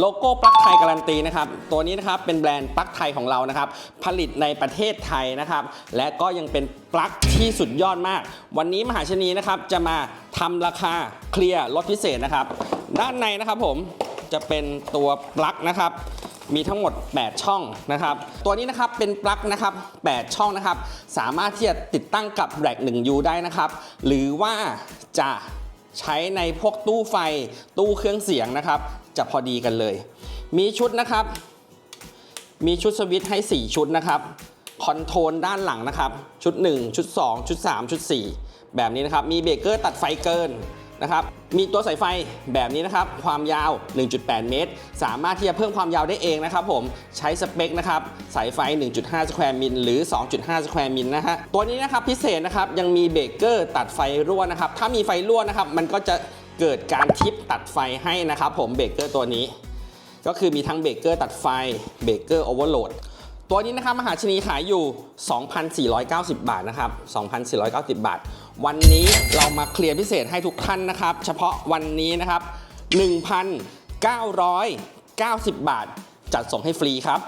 โลโก้ปลั๊กไทยการันตีนะครับ ตัวนี้นะครับเป็นแบรนด์ปลั๊กไทยของเรานะครับ ผลิตในประเทศไทยนะครับ และก็ยังเป็นปลั๊กที่สุดยอดมาก วันนี้มหาชนีนะครับจะมาทำราคาเคลียร์ลดพิเศษนะครับ ด้านในนะครับผมจะเป็นตัวปลั๊กนะครับมีทั้งหมด 8 ช่องนะครับ ตัวนี้นะครับเป็นปลั๊กนะครับ 8 ช่องนะครับ สามารถที่จะติดตั้งกับแร็ก 1U ได้นะครับ หรือว่าจะใช้ในพวกตู้ไฟตู้เครื่องเสียงนะครับ จะพอดีกันเลย มีชุดนะครับ มีชุดสวิตช์ให้ 4 ชุดนะครับ คอนโทรลด้านหลังนะครับ ชุด 1 ชุด 2 ชุด 3 ชุด 4 แบบนี้นะครับ มีเบรกเกอร์ตัดไฟเกินนะครับ มีตัวสายไฟแบบนี้นะครับ ความยาว 1.8 เมตร สามารถที่จะเพิ่มความยาวได้เองนะครับผม ใช้สเปคนะครับ สายไฟ 1.5 สแควร์มิลหรือ 2.5 สแควร์มิลนะฮะ ตัวนี้นะครับพิเศษนะครับ ยังมีเบรกเกอร์ตัดไฟรั่วนะครับ ถ้ามีไฟรั่วนะครับ มันก็จะ เกิดการทิปตัดไฟให้นะครับผมเบรกเกอร์ตัวนี้ ก็คือมีทั้งเบรกเกอร์ตัดไฟเบรกเกอร์โอเวอร์โหลดตัวนี้นะครับมหาชนีขายอยู่ 2,490 บาทนะครับ 2,490 บาท วันนี้เรามาเคลียร์พิเศษให้ทุกท่านนะครับ เฉพาะวันนี้นะครับ 1,990 บาท จัดส่งให้ฟรีครับ